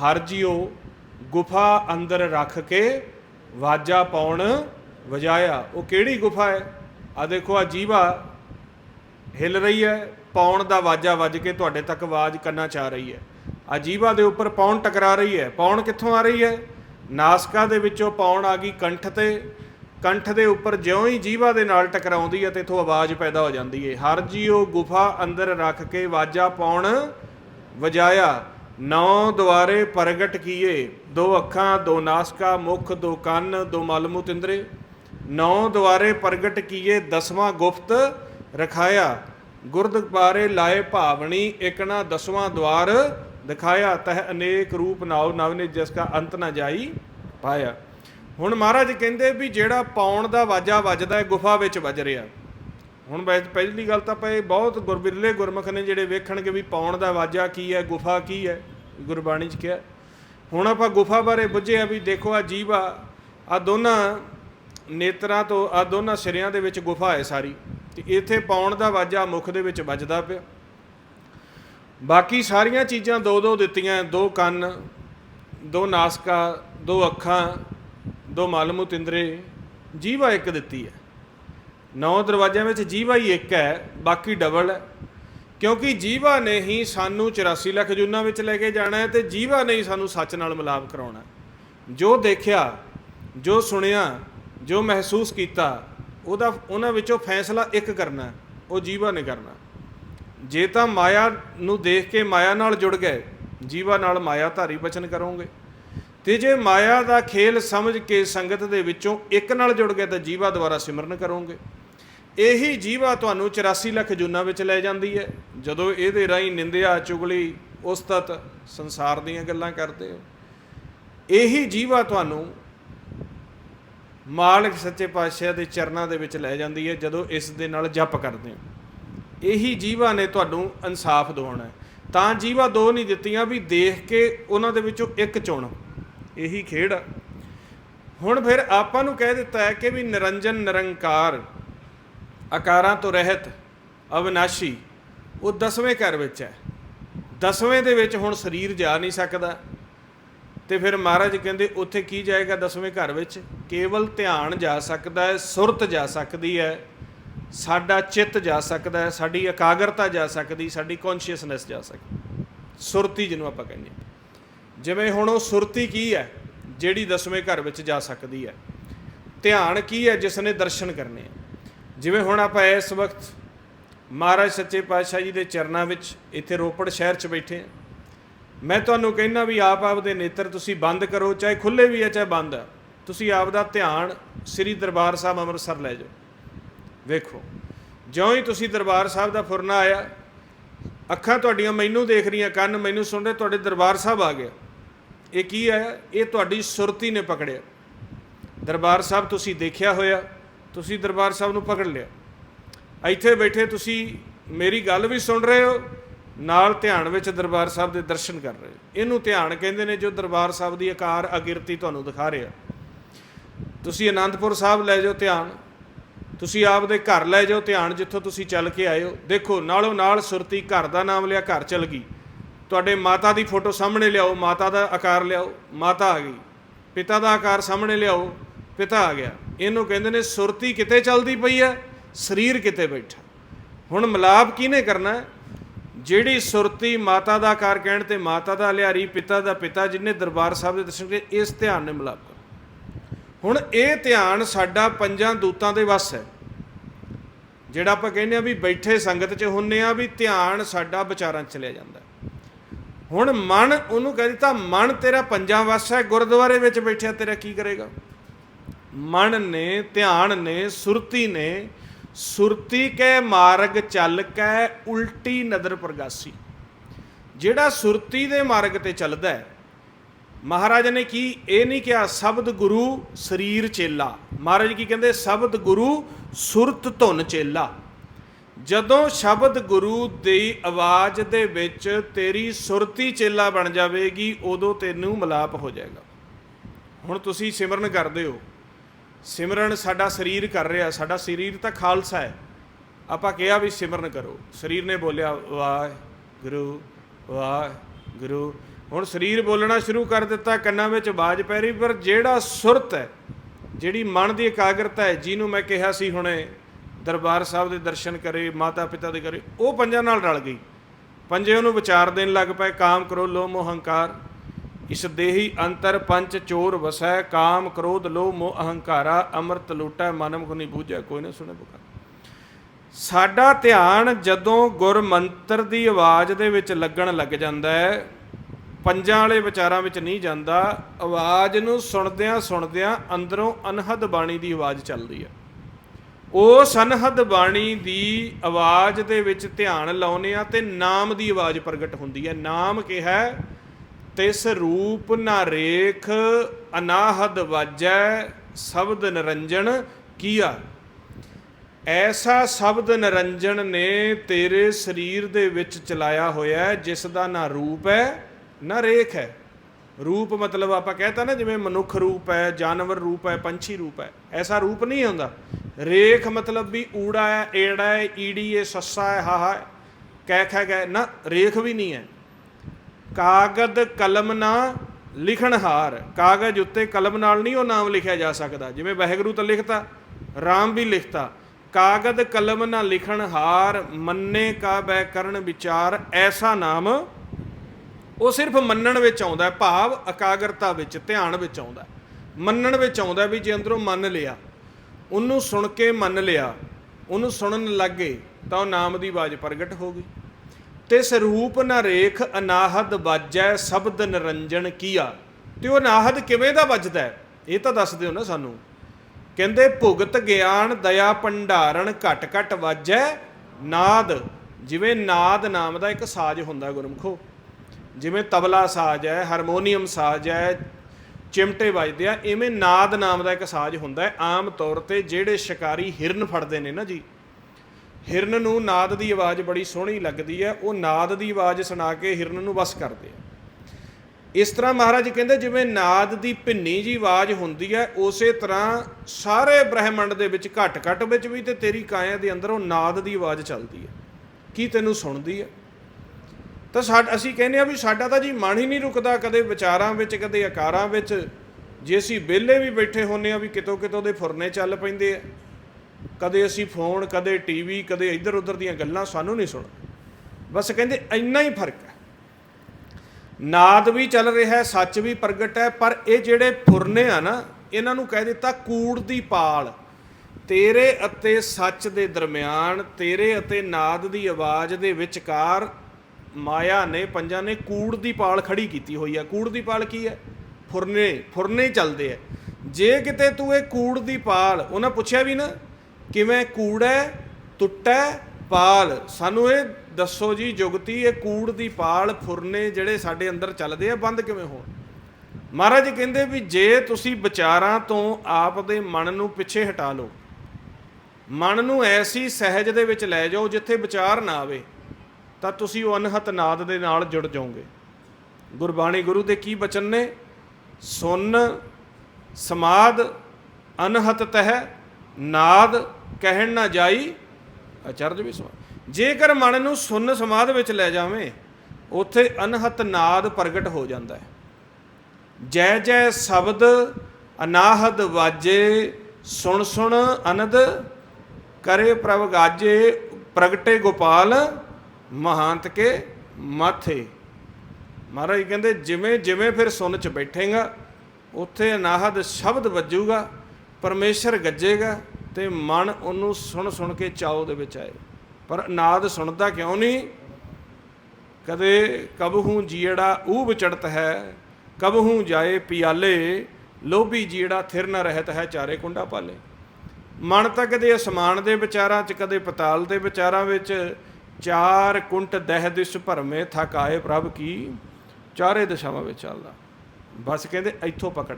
ਹਰ ਜਿਉ ਗੁਫਾ ਅੰਦਰ ਰੱਖ ਕੇ ਵਾਜਾ ਪਾਉਣ ਵਜਾਇਆ। ਉਹ ਕਿਹੜੀ ਗੁਫਾ ਹੈ? ਆ ਦੇਖੋ ਆ ਜੀਵਾ ਹਿਲ ਰਹੀ ਹੈ ਪੌਣ ਦਾ ਵਾਜਾ ਵੱਜ ਕੇ ਤੁਹਾਡੇ ਤੱਕ ਆਵਾਜ਼ ਕੰਨਾਂ ਚ ਆ ਰਹੀ ਹੈ। ਆ ਜੀਵਾ ਦੇ ਉੱਪਰ ਪੌਣ ਟਕਰਾ ਰਹੀ ਹੈ। ਪੌਣ ਕਿੱਥੋਂ ਆ ਰਹੀ ਹੈ? ਨਾਸਕਾ ਦੇ ਵਿੱਚੋਂ ਪੌਣ ਆ ਗਈ ਕੰਠ ਤੇ। ਕੰਠ ਦੇ ਉੱਪਰ ਜਿਉਂ ਹੀ ਜੀਵਾ ਦੇ ਨਾਲ ਟਕਰਾਉਂਦੀ ਹੈ ਤੇ ਇਥੋਂ ਆਵਾਜ਼ ਪੈਦਾ ਹੋ ਜਾਂਦੀ ਹੈ। ਹਰ ਜੀਓ ਗੁਫਾ ਅੰਦਰ ਰੱਖ ਕੇ ਵਾਜਾ ਪਾਉਣ ਵਜਾਇਆ। ਨੌ ਦੁਆਰੇ ਪ੍ਰਗਟ ਕੀਏ, ਦੋ ਅੱਖਾਂ, ਦੋ ਨਾਸਕਾ, ਮੁਖ, ਦੋ ਕੰਨ, ਦੋ ਮਲਮੂ ਤਿੰਦਰੇ ਨੌ ਦੁਆਰੇ ਪ੍ਰਗਟ ਕੀਏ, ਦਸਵਾਂ ਗੁਫਤ ਰਖਾਇਆ। ਗੁਰਦੁਆਰੇ ਬਾਰੇ ਲਾਏ ਭਾਵਣੀ ਇਕਣਾ ਦਸਵਾਂ ਦਵਾਰ ਦਿਖਾਇਆ। ਤਹ ਅਨੇਕ ਰੂਪ ਨਾਉ ਨਵਨੇ ਜਿਸ ਕਾ ਅੰਤ ਨਾ ਜਾਈ ਪਾਇਆ। ਹੁਣ ਮਹਾਰਾਜ ਕਹਿੰਦੇ ਵੀ ਜਿਹੜਾ ਪਾਉਣ ਦਾ ਵਾਜਾ ਵੱਜਦਾ ਹੈ, ਗੁਫਾ ਵਿੱਚ ਵੱਜ ਰਿਹਾ। ਹੁਣ ਵੈਸੇ ਪਹਿਲੀ ਗੱਲ ਤਾਂ ਪਏ, ਬਹੁਤ ਗੁਰਬਿਰਲੇ ਗੁਰਮੁਖ ਨੇ ਜਿਹੜੇ ਵੇਖਣਗੇ ਵੀ ਪਾਉਣ ਦਾ ਵਾਜਾ ਕੀ ਹੈ, ਗੁਫਾ ਕੀ ਹੈ। ਗੁਰਬਾਣੀ 'ਚ ਕਿਹਾ, ਹੁਣ ਆਪਾਂ ਗੁਫਾ ਬਾਰੇ ਬੁੱਝਿਆ ਵੀ ਦੇਖੋ ਆ ਜੀਵਾ ਆ ਦੋਨਾਂ ਨੇਤਰਾਂ ਤੋਂ ਆ ਦੋਨਾਂ ਸਿਰਿਆਂ ਦੇ ਵਿੱਚ ਗੁਫਾ ਹੈ ਸਾਰੀ, ਤੇ ਇੱਥੇ ਪਾਉਣ ਦਾ ਵਾਜਾ ਮੁਖ ਦੇ ਵਿੱਚ ਵੱਜਦਾ ਪਿਆ। ਬਾਕੀ ਸਾਰੀਆਂ ਚੀਜ਼ਾਂ ਦੋ ਦੋ ਦਿੱਤੀਆਂ, ਦੋ ਕੰਨ, ਦੋ ਨਾਸਕਾ, ਦੋ ਅੱਖਾਂ, ਦੋ ਮਲਮੂ ਤਿੰਦਰੇ ਜੀਵਾ ਇੱਕ ਦਿੱਤੀ ਹੈ। ਨੌ ਦਰਵਾਜ਼ਿਆਂ ਵਿੱਚ ਜੀਵਾ ਹੀ ਇੱਕ ਹੈ, ਬਾਕੀ ਡਬਲ ਹੈ। ਕਿਉਂਕਿ ਜੀਵਾ ਨੇ ਹੀ ਸਾਨੂੰ 84 ਲੱਖ ਜੁਨਾ ਵਿੱਚ ਲੈ ਕੇ ਜਾਣਾ ਹੈ ਤੇ ਜੀਵਾ ਨੇ ਹੀ ਸਾਨੂੰ ਸੱਚ ਨਾਲ ਮਿਲਾਪ ਕਰਾਉਣਾ ਜੋ ਦੇਖਿਆ, ਜੋ ਸੁਣਿਆ, ਜੋ ਮਹਿਸੂਸ ਕੀਤਾ, ਉਹਦਾ, ਉਹਨਾਂ ਵਿੱਚੋਂ ਫੈਸਲਾ ਇੱਕ ਕਰਨਾ ਉਹ ਜੀਵਾ ਨੇ ਕਰਨਾ ਜੇ ਤਾਂ ਮਾਇਆ ਨੂੰ ਦੇਖ ਕੇ ਮਾਇਆ ਨਾਲ ਜੁੜ ਗਏ, ਜੀਵਾ ਨਾਲ ਮਾਇਆ ਧਾਰੀ ਬਚਨ ਕਰੋਗੇ। ਤੇ ਜੇ ਮਾਇਆ ਦਾ ਖੇਲ ਸਮਝ ਕੇ ਸੰਗਤ ਦੇ ਵਿੱਚੋਂ ਇੱਕ ਨਾਲ ਜੁੜ ਗਏ, ਤਾਂ ਜੀਵਾ ਦੁਆਰਾ ਸਿਮਰਨ ਕਰੋਗੇ। ਇਹੀ ਜੀਵਾ ਤੁਹਾਨੂੰ 84 ਲੱਖ ਜੁਨਾ ਵਿੱਚ ਲੈ ਜਾਂਦੀ ਹੈ। ਜਦੋਂ ਇਹਦੇ ਰਾਹੀਂ ਨਿੰਦਿਆ, ਚੁਗਲੀ, ਉਸਤਤ ਸੰਸਾਰ ਦੀਆਂ ਗੱਲਾਂ ਕਰਦੇ ਹੋ। ਇਹੀ ਜੀਵਾ ਤੁਹਾਨੂੰ ਮਾਲਕ ਸੱਚੇ ਪਾਤਸ਼ਾਹ ਦੇ ਚਰਨਾਂ ਦੇ ਵਿੱਚ ਲੈ ਜਾਂਦੀ ਹੈ, ਜਦੋਂ ਇਸ ਦੇ ਨਾਲ ਜਪ ਕਰਦੇ ਹੋ। ਇਹੀ ਜੀਵਾ ਨੇ ਤੁਹਾਨੂੰ ਇਨਸਾਫ ਦਿਵਾਉਣਾ ਤਾਂ ਜੀਵਾ ਦੋ ਨਹੀਂ ਦਿੱਤੀਆਂ ਵੀ ਦੇਖ ਕੇ ਉਹਨਾਂ ਦੇ ਵਿੱਚੋਂ ਇੱਕ ਚੁਣ। ਇਹੀ ਖੇਡ ਆ। ਹੁਣ ਫਿਰ ਆਪਾਂ ਨੂੰ ਕਹਿ ਦਿੱਤਾ ਹੈ ਕਿ ਵੀ ਨਿਰੰਜਨ, ਨਿਰੰਕਾਰ ਆਕਾਰਾਂ ਤੋਂ ਰਹਿਤ, ਅਵਿਨਾਸ਼ੀ, ਉਹ ਦਸਵੇਂ ਘਰ ਵਿੱਚ ਹੈ। ਦਸਵੇਂ ਦੇ ਵਿੱਚ ਹੁਣ ਸਰੀਰ ਜਾ ਨਹੀਂ ਸਕਦਾ। ਤੇ ਫਿਰ ਮਹਾਰਾਜ ਕਹਿੰਦੇ, ਉੱਥੇ ਕੀ ਜਾਏਗਾ ਦਸਵੇਂ ਘਰ ਵਿੱਚ? ਕੇਵਲ ਧਿਆਨ ਜਾ ਸਕਦਾ ਹੈ, ਸੁਰਤ ਜਾ ਸਕਦੀ ਹੈ, ਸਾਡਾ ਚਿੱਤ ਜਾ ਸਕਦਾ ਹੈ, ਸਾਡੀ ਇਕਾਗਰਤਾ ਜਾ ਸਕਦੀ, ਸਾਡੀ ਕੌਨਸ਼ੀਅਸਨੈਸ ਜਾ ਸਕਦੀ। ਸੁਰਤੀ ਜਿਹਨੂੰ ਆਪਾਂ ਕਹਿੰਦੇ ਜਿਵੇਂ ਹੁਣ ਉਹ ਸੁਰਤੀ ਕੀ ਹੈ, ਜਿਹੜੀ ਦਸਵੇਂ ਘਰ ਵਿੱਚ ਜਾ ਸਕਦੀ ਹੈ। ਧਿਆਨ ਕੀ ਹੈ, ਜਿਸ ਨੇ ਦਰਸ਼ਨ ਕਰਨੇ ਆ। ਜਿਵੇਂ ਹੁਣ ਆਪਾਂ ਇਸ ਵਕਤ ਮਹਾਰਾਜ ਸੱਚੇ ਪਾਤਸ਼ਾਹ ਜੀ ਦੇ ਚਰਨਾਂ ਵਿੱਚ ਇੱਥੇ ਰੋਪੜ ਸ਼ਹਿਰ 'ਚ ਬੈਠੇ ਹਾਂ। ਮੈਂ ਤੁਹਾਨੂੰ ਕਹਿੰਦਾ ਵੀ ਆਪ ਆਪ ਦੇ ਨੇਤਰ ਤੁਸੀਂ ਬੰਦ ਕਰੋ, ਚਾਹੇ ਖੁੱਲੇ ਵੀ ਹੈ ਚਾਹੇ ਬੰਦ ਹੈ ਤੁਸੀਂ ਆਪ ਦਾ ਧਿਆਨ ਸ੍ਰੀ ਦਰਬਾਰ ਸਾਹਿਬ ਅੰਮ੍ਰਿਤਸਰ ਲੈ ਜਾਓ। ਵੇਖੋ, ਜਿਉਂ ਹੀ ਤੁਸੀਂ ਦਰਬਾਰ ਸਾਹਿਬ ਦਾ ਫੁਰਨਾ ਆਇਆ, ਅੱਖਾਂ ਤੁਹਾਡੀਆਂ ਮੈਨੂੰ ਦੇਖ ਰਹੀਆਂ, ਕੰਨ ਮੈਨੂੰ ਸੁਣ ਰਹੇ, ਤੁਹਾਡੇ ਦਰਬਾਰ ਸਾਹਿਬ ਆ ਗਿਆ ਇਹ ਕੀ ਹੈ? ਇਹ ਤੁਹਾਡੀ ਸੁਰਤੀ ਨੇ ਪਕੜਿਆ। ਦਰਬਾਰ ਸਾਹਿਬ ਤੁਸੀਂ ਦੇਖਿਆ ਹੋਇਆ ਤੁਸੀਂ ਦਰਬਾਰ ਸਾਹਿਬ ਨੂੰ ਪਕੜ ਲਿਆ। ਇੱਥੇ ਬੈਠੇ ਤੁਸੀਂ ਮੇਰੀ ਗੱਲ ਵੀ ਸੁਣ ਰਹੇ ਹੋ, ਨਾਲ ਧਿਆਨ ਵਿੱਚ ਦਰਬਾਰ ਸਾਹਿਬ ਦੇ ਦਰਸ਼ਨ ਕਰ ਰਹੇ ਹੋ। ਇਹਨੂੰ ਧਿਆਨ ਕਹਿੰਦੇ ਨੇ ਜੋ ਦਰਬਾਰ ਸਾਹਿਬ ਦੀ ਆਕਾਰ ਅਗਿਰਤੀ ਤੁਹਾਨੂੰ ਦਿਖਾ ਰਿਹਾ। ਤੁਸੀਂ ਆਨੰਦਪੁਰ ਸਾਹਿਬ ਲੈ ਜਾਓ ਧਿਆਨ। ਤੁਸੀਂ ਆਪ ਦੇ ਘਰ ਲੈ ਜਾਓ ਧਿਆਨ ਜਿੱਥੋਂ ਤੁਸੀਂ ਚੱਲ ਕੇ ਆਏ ਹੋ। ਦੇਖੋ, ਨਾਲੋਂ ਨਾਲ ਸੁਰਤੀ ਘਰ ਦਾ ਨਾਮ ਲਿਆ, ਘਰ ਚਲ ਗਈ। ਤੁਹਾਡੇ ਮਾਤਾ ਦੀ ਫੋਟੋ ਸਾਹਮਣੇ ਲਿਆਓ, ਮਾਤਾ ਦਾ ਆਕਾਰ ਲਿਆਓ, ਮਾਤਾ ਆ ਗਈ। ਪਿਤਾ ਦਾ ਆਕਾਰ ਸਾਹਮਣੇ ਲਿਆਓ, ਪਿਤਾ ਆ ਗਿਆ। ਇਹਨੂੰ ਕਹਿੰਦੇ ਨੇ ਸੁਰਤੀ ਕਿਤੇ ਚੱਲਦੀ ਪਈ ਹੈ? ਸਰੀਰ ਕਿਤੇ ਬੈਠਾ ਹੁਣ ਮਿਲਾਪ ਕਿਹਨੇ ਕਰਨਾ ਹੈ? ਜਿਹੜੀ ਸੁਰਤੀ ਮਾਤਾ ਦਾ ਆਕਾਰ ਕਹਿਣ ਤੇ ਮਾਤਾ ਦਾ ਲਿਆਰੀ ਪਿਤਾ ਦਾ ਪਿਤਾ ਜਿਨੇ ਦਰਬਾਰ ਸਾਹਿਬ ਦੇ ਦਰਸ਼ਨ ਕੀਤੇ, ਇਸ ਧਿਆਨ ਨੇ ਮਿਲਾਪ ਕਰ ਹੁਣ ਇਹ ਧਿਆਨ ਸਾਡਾ ਪੰਜਾਂ ਦੂਤਾਂ ਦੇ ਵੱਸ ਹੈ। ਜਿਹੜਾ ਆਪਾਂ ਕਹਿੰਦੇ ਆ ਵੀ ਬੈਠੇ ਸੰਗਤ 'ਚ ਹੁੰਨੇ ਆ ਵੀ ਧਿਆਨ ਸਾਡਾ ਵਿਚਾਰਾਂ 'ਚ ਚਲਿਆ ਜਾਂਦਾ ਹੁਣ ਮਨ, ਉਹਨੂੰ ਕਹਿ ਦਿੱਤਾ, ਮਨ ਤੇਰਾ ਪੰਜਾਂ ਵੱਸ ਹੈ, ਗੁਰਦੁਆਰੇ ਵਿੱਚ ਬੈਠਿਆ ਤੇਰਾ ਕੀ ਕਰੇਗਾ? ਮਨ ਨੇ, ਧਿਆਨ ਨੇ, ਸੁਰਤੀ ਨੇ, ਸੁਰਤੀ ਕੇ ਮਾਰਗ ਚੱਲ ਕੇ, ਉਲਟੀ ਨਦਰ ਪ੍ਰਗਾਸੀ। ਜਿਹੜਾ ਸੁਰਤੀ ਦੇ ਮਾਰਗ ਤੇ ਚੱਲਦਾ ਹੈ, ਮਹਾਰਾਜ ਨੇ ਕੀ ਇਹ ਨਹੀਂ ਕਿਹਾ, ਸ਼ਬਦ ਗੁਰੂ ਸਰੀਰ ਚੇਲਾ। ਮਹਾਰਾਜ ਕੀ ਕਹਿੰਦੇ, ਸ਼ਬਦ ਗੁਰੂ ਸੁਰਤ ਧੁਨ ਚੇਲਾ। ਜਦੋਂ ਸ਼ਬਦ ਗੁਰੂ ਦੀ ਆਵਾਜ਼ ਦੇ ਵਿੱਚ ਤੇਰੀ ਸੁਰਤੀ ਚੇਲਾ ਬਣ ਜਾਵੇਗੀ, ਉਦੋਂ ਤੈਨੂੰ ਮਿਲਾਪ ਹੋ ਜਾਏਗਾ। ਹੁਣ ਤੁਸੀਂ ਸਿਮਰਨ ਕਰਦੇ ਹੋ ਸਿਮਰਨ ਸਾਡਾ ਸਰੀਰ ਕਰ ਰਿਹਾ, ਸਾਡਾ ਸਰੀਰ ਤਾਂ ਖਾਲਸਾ ਹੈ। ਆਪਾਂ ਕਿਹਾ ਵੀ ਸਿਮਰਨ ਕਰੋ। ਸਰੀਰ ਨੇ ਬੋਲਿਆ ਵਾਹ ਗੁਰੂ ਵਾਹ ਗੁਰੂ ਹੁਣ ਸਰੀਰ ਬੋਲਣਾ ਸ਼ੁਰੂ ਕਰ ਦਿੱਤਾ, ਕੰਨਾਂ ਵਿੱਚ ਬਾਜ਼ ਪੈ ਰਹੀ, ਪਰ ਜਿਹੜਾ ਸੁਰਤ ਹੈ, ਜਿਹੜੀ ਮਨ ਦੀ ਇਕਾਗਰਤਾ ਹੈ, ਜਿਹਨੂੰ ਮੈਂ ਕਿਹਾ ਸੀ ਹੁਣੇ, ਦਰਬਾਰ ਸਾਹਿਬ ਦੇ ਦਰਸ਼ਨ ਕਰੇ ਮਾਤਾ ਪਿਤਾ ਦੇ ਕਰੇ, ਉਹ ਪੰਜਾਂ ਨਾਲ ਰਲ ਗਈ। ਪੰਜੇ ਉਹਨੂੰ ਵਿਚਾਰ ਦੇਣ ਲੱਗ ਪਏ, ਕਾਮ ਕਰੋ ਲੋ ਮੋਹ ਹੰਕਾਰ। ਇਸ ਦੇਹੀ ਅੰਤਰ ਪੰਚ ਚੋਰ ਵਸੈ, ਕਾਮ ਕ੍ਰੋਧ ਲੋਭ ਮੋਹ ਅਹੰਕਾਰਾ, ਅੰਮ੍ਰਿਤ ਲੂਟੈ ਮਨਮ ਕੋ ਨਹੀਂ ਬੂਝੈ। ਕੋਈ ਨਾ ਸੁਣੇ ਪੁਕਾਰ ਸਾਡਾ ਧਿਆਨ ਜਦੋਂ ਗੁਰ ਮੰਤਰ ਦੀ ਆਵਾਜ਼ ਦੇ ਵਿੱਚ ਲੱਗਣ ਲੱਗ ਜਾਂਦਾ ਹੈ, ਪੰਜਾਂ ਵਾਲੇ ਵਿਚਾਰਾਂ ਵਿੱਚ ਨਹੀਂ ਜਾਂਦਾ, ਆਵਾਜ਼ ਨੂੰ ਸੁਣਦਿਆਂ ਸੁਣਦਿਆਂ ਅੰਦਰੋਂ ਅਨਹਦ ਬਾਣੀ ਦੀ ਆਵਾਜ਼ ਚੱਲਦੀ ਹੈ। ਉਸ ਅਨਹਦ ਬਾਣੀ ਦੀ ਆਵਾਜ਼ ਦੇ ਵਿੱਚ ਧਿਆਨ ਲਾਉਨੇ ਆ ਤੇ ਨਾਮ ਦੀ ਆਵਾਜ਼ ਪ੍ਰਗਟ ਹੁੰਦੀ ਹੈ। ਨਾਮ ਕਿਹਾ ਤਿਸ ਰੂਪ ਨਾ ਰੇਖ ਅਨਾਹਦ ਵਾਜੈ ਸ਼ਬਦ ਨਿਰੰਜਨ ਕੀਆ। ਐਸਾ ਸ਼ਬਦ ਨਿਰੰਜਨ ਨੇ ਤੇਰੇ ਸਰੀਰ ਦੇ ਵਿੱਚ ਚਲਾਇਆ ਹੋਇਆ ਜਿਸ ਦਾ ਨਾ ਰੂਪ ਹੈ, ਨਾ ਰੇਖ ਹੈ। ਰੂਪ ਮਤਲਬ ਆਪਾਂ ਕਹਿੰਦਾ ਨਾ, ਜਿਵੇਂ ਮਨੁੱਖ ਰੂਪ ਹੈ, ਜਾਨਵਰ ਰੂਪ ਹੈ, ਪੰਛੀ ਰੂਪ ਹੈ। ਐਸਾ ਰੂਪ ਨਹੀਂ ਹੁੰਦਾ। ਰੇਖ ਮਤਲਬ ਵੀ ਊੜਾ ਹੈ, ਏੜਾ ਹੈ, ਈੜੀ ਹੈ, ਸੱਸਾ ਹੈ, ਹਾਹਾ ਹੈ। ਕਹਿ ਖੈ ਗਏ ਨਾ, ਰੇਖ ਵੀ ਨਹੀਂ ਹੈ। ਕਾਗਦ ਕਲਮ ਨਾ ਲਿਖਣਹਾਰ ਕਾਗਜ਼ ਉੱਤੇ ਕਲਮ ਨਾਲ ਨਹੀਂ ਉਹ ਨਾਮ ਲਿਖਿਆ ਜਾ ਸਕਦਾ। ਜਿਵੇਂ ਵਾਹਿਗੁਰੂ ਤਾਂ ਲਿਖਤਾ, ਰਾਮ ਵੀ ਲਿਖਤਾ। ਕਾਗਦ ਕਲਮ ਨਾ ਲਿਖਣਹਾਰ ਮੰਨੇ ਕਾ ਬੈ ਕਰਨ ਵਿਚਾਰ, ਐਸਾ ਨਾਮ ਉਹ ਸਿਰਫ ਮੰਨਣ ਵਿੱਚ ਆਉਂਦਾ ਹੈ, ਭਾਵ ਇਕਾਗਰਤਾ ਵਿੱਚ, ਧਿਆਨ ਵਿੱਚ ਆਉਂਦਾ ਮੰਨਣ ਵਿੱਚ ਆਉਂਦਾ ਵੀ ਜੇ ਅੰਦਰੋਂ ਮੰਨ ਲਿਆ, ਉਹਨੂੰ ਸੁਣ ਕੇ ਮੰਨ ਲਿਆ, ਉਹਨੂੰ ਸੁਣਨ ਲੱਗੇ ਤਾਂ ਉਹ ਨਾਮ ਦੀ ਆਵਾਜ਼ ਪ੍ਰਗਟ ਹੋ ਗਈ। ਤੇ ਸਰੂਪ ਨ ਰੇਖ ਅਨਾਹਦ ਵਾਜੈ ਸ਼ਬਦ ਨਿਰੰਜਨ ਕੀਆ। ਤੇ ਉਹ ਅਨਾਹਦ ਕਿਵੇਂ ਦਾ ਵੱਜਦਾ ਹੈ? ਇਹ ਤਾਂ ਦੱਸ ਦਿਓ ਨਾ ਸਾਨੂੰ। ਕਹਿੰਦੇ, ਭੁਗਤ ਗਿਆਨ ਦਇਆ ਭੰਡਾਰਨ ਘਟ ਘਟ ਵਾਜੈ ਨਾਦ। ਜਿਵੇਂ ਨਾਦ ਨਾਮ ਦਾ ਇੱਕ ਸਾਜ਼ ਹੁੰਦਾ ਗੁਰਮਖੋ। ਜਿਵੇਂ ਤਬਲਾ ਸਾਜ਼ ਹੈ, ਹਾਰਮੋਨੀਅਮ ਸਾਜ਼ ਹੈ, ਚਿਮਟੇ ਵੱਜਦੇ ਆ, ਇਵੇਂ ਨਾਦ ਨਾਮ ਦਾ ਇੱਕ ਸਾਜ਼ ਹੁੰਦਾ ਹੈ। ਆਮ ਤੌਰ ਤੇ ਜਿਹੜੇ ਸ਼ਿਕਾਰੀ ਹਿਰਨ ਫੜਦੇ ਨੇ ਨਾ ਜੀ ਹਿਰਨ ਨੂੰ ਨਾਦ ਦੀ ਆਵਾਜ਼ ਬੜੀ ਸੋਹਣੀ ਲੱਗਦੀ ਹੈ। ਉਹ ਨਾਦ ਦੀ ਆਵਾਜ਼ ਸੁਣਾ ਕੇ ਹਿਰਨ ਨੂੰ ਵਸ ਕਰਦੇ ਆ। ਇਸ ਤਰ੍ਹਾਂ ਮਹਾਰਾਜ ਕਹਿੰਦੇ, ਜਿਵੇਂ ਨਾਦ ਦੀ ਭਿੰਨੀ ਜੀ ਆਵਾਜ਼ ਹੁੰਦੀ ਹੈ, ਉਸੇ ਤਰ੍ਹਾਂ ਸਾਰੇ ਬ੍ਰਹਿਮੰਡ ਦੇ ਵਿੱਚ ਘਟ ਘਟ ਵਿੱਚ ਵੀ ਤੇ ਤੇਰੀ ਕਾਇਆ ਦੇ ਅੰਦਰ ਉਹ ਨਾਦ ਦੀ ਆਵਾਜ਼ ਚੱਲਦੀ ਹੈ। ਕੀ ਤੈਨੂੰ ਸੁਣਦੀ ਹੈ? ਤਾਂ ਸਾਡ ਅਸੀਂ ਕਹਿੰਦੇ ਆ ਵੀ ਸਾਡਾ ਤਾਂ ਜੀ ਮਨ ਹੀ ਨਹੀਂ ਰੁਕਦਾ ਕਦੇ ਵਿਚਾਰਾਂ ਵਿੱਚ, ਕਦੇ ਆਕਾਰਾਂ ਵਿੱਚ। ਜੇ ਅਸੀਂ ਵਿਹਲੇ ਵੀ ਬੈਠੇ ਹੁੰਨੇ ਆ ਵੀ ਕਿਤੋਂ ਕਿਤੋਂ ਦੇ ਫੁਰਨੇ ਚੱਲ ਪੈਂਦੇ ਆ। ਕਦੇ ਅਸੀਂ ਫੋਨ, ਕਦੇ ਟੀਵੀ ਕਦੇ ਇੱਧਰ ਉੱਧਰ ਦੀਆਂ ਗੱਲਾਂ ਸਾਨੂੰ ਨਹੀਂ ਸੁਣ ਬਸ ਕਹਿੰਦੇ ਇੰਨਾ ਹੀ ਫ਼ਰਕ ਹੈ। ਨਾਦ ਵੀ ਚੱਲ ਰਿਹਾ ਹੈ, ਸੱਚ ਵੀ ਪ੍ਰਗਟ ਹੈ, ਪਰ ਇਹ ਜਿਹੜੇ ਫੁਰਨੇ ਆ ਨਾ, ਇਹਨਾਂ ਨੂੰ ਕਹਿ ਦਿੱਤਾ ਕੂੜ ਦੀ ਪਾਲ। ਤੇਰੇ ਅਤੇ ਸੱਚ ਦੇ ਦਰਮਿਆਨ, ਤੇਰੇ ਅਤੇ ਨਾਦ ਦੀ ਆਵਾਜ਼ ਦੇ ਵਿਚਕਾਰ ਮਾਇਆ ਨੇ, ਪੰਜਾਂ ਨੇ ਕੂੜ ਦੀ ਪਾਲ ਖੜੀ ਕੀਤੀ ਹੋਈ ਹੈ। ਕੂੜ ਦੀ ਪਾਲ ਕੀ ਹੈ? ਫੁਰਨੇ ਫੁਰਨੇ ਚੱਲਦੇ ਆ ਜੇ ਕਿਤੇ ਤੂੰ ਇਹ ਕੂੜ ਦੀ ਪਾਲ, ਉਹਨਾਂ ਪੁੱਛਿਆ ਵੀ ਨਾ ਕਿਵੇਂ ਕੂੜੈ ਹੈ? ਟੁੱਟੈ ਪਾਲ। ਸਾਨੂੰ ਇਹ ਦੱਸੋ ਜੀ ਜੁਗਤੀ ਇਹ ਕੂੜ ਦੀ ਪਾਲ ਫੁਰਨੇ ਜਿਹੜੇ ਸਾਡੇ ਅੰਦਰ ਚੱਲਦੇ ਆ, ਬੰਦ ਕਿਵੇਂ ਹੋਣ? ਮਹਾਰਾਜ ਕਹਿੰਦੇ ਵੀ ਜੇ ਤੁਸੀਂ ਵਿਚਾਰਾਂ ਤੋਂ ਆਪ ਦੇ ਮਨ ਨੂੰ ਪਿੱਛੇ ਹਟਾ ਲਓ, ਮਨ ਨੂੰ ਐਸੀ ਸਹਿਜ ਦੇ ਵਿੱਚ ਲੈ ਜਾਓ ਜਿੱਥੇ ਵਿਚਾਰ ਨਾ ਆਵੇ, ਤਾਂ ਤੁਸੀਂ ਉਹ ਅਨਹਤ ਨਾਦ ਦੇ ਨਾਲ ਜੁੜ ਜਾਓਗੇ। ਗੁਰਬਾਣੀ ਗੁਰੂ ਦੇ ਕੀ ਬਚਨ ਨੇ? ਸੁਨ, ਸਮਾਦ ਅਨਹਤ ਤਹ ਨਾਦ ਕਹਿਣ ਨਾ ਜਾਈ, ਅਚਰਜ ਵੀ ਸਮਾਦ। ਜੇਕਰ ਮਨ ਨੂੰ ਸੁਨ ਸਮਾਧ ਵਿੱਚ ਲੈ ਜਾਵੇਂ, ਉੱਥੇ ਅਨਹਤ ਨਾਦ ਪ੍ਰਗਟ ਹੋ ਜਾਂਦਾ ਹੈ। ਜੈ ਜੈ ਸ਼ਬਦ ਅਨਾਹਦ ਵਾਜੇ, ਸੁਣ ਸੁਣ ਅਨਦ, ਕਰੇ ਪ੍ਰਭ ਗਾਜੇ, ਪ੍ਰਗਟੇ ਗੋਪਾਲ, ਮਹਾਂਤ ਕੇ ਮਾਥੇ। ਮਹਾਰਾਜ ਕਹਿੰਦੇ, ਜਿਵੇਂ ਜਿਵੇਂ ਫਿਰ ਸੁਣ ਚ ਬੈਠੇਗਾ, ਉੱਥੇ ਅਨਾਹਦ ਸ਼ਬਦ ਵੱਜੂਗਾ, ਪਰਮੇਸ਼ਰ ਗੱਜੇਗਾ। ਤੇ ਮਨ ਉਹਨੂੰ ਸੁਣ ਸੁਣ ਕੇ ਚਾਉ ਦੇ ਵਿੱਚ ਆਏ। ਪਰ ਨਾਦ ਸੁਣਦਾ ਕਿਉਂ ਨਹੀਂ? ਕਦੇ ਕਬਹੂ ਜੀੜਾ ਊ ਵਿਚੜਤ ਹੈ, ਕਬਹੂ ਜਾਏ ਪਿਆਲੇ, ਲੋਭੀ ਜੀੜਾ ਥਿਰ ਨ ਰਹਿਤ ਹੈ ਚਾਰੇ ਕੁੰਡਾ ਪਾਲੇ। ਮਨ ਤਾਂ ਕਦੇ ਅਸਮਾਨ ਦੇ ਵਿਚਾਰਾਂ 'ਚ, ਕਦੇ ਪਤਾਲ ਦੇ ਵਿਚਾਰਾਂ ਵਿੱਚ, ਚਾਰ ਕੁੰਟ ਦਹਿ ਦਿਸ ਭਰਮੇ ਥਕਾਏ ਪ੍ਰਭ ਕੀ, ਚਾਰੇ ਦਿਸ਼ਾਵਾਂ ਵਿੱਚ ਚੱਲਦਾ। ਬਸ ਕਹਿੰਦੇ ਇੱਥੋਂ ਪਕੜ।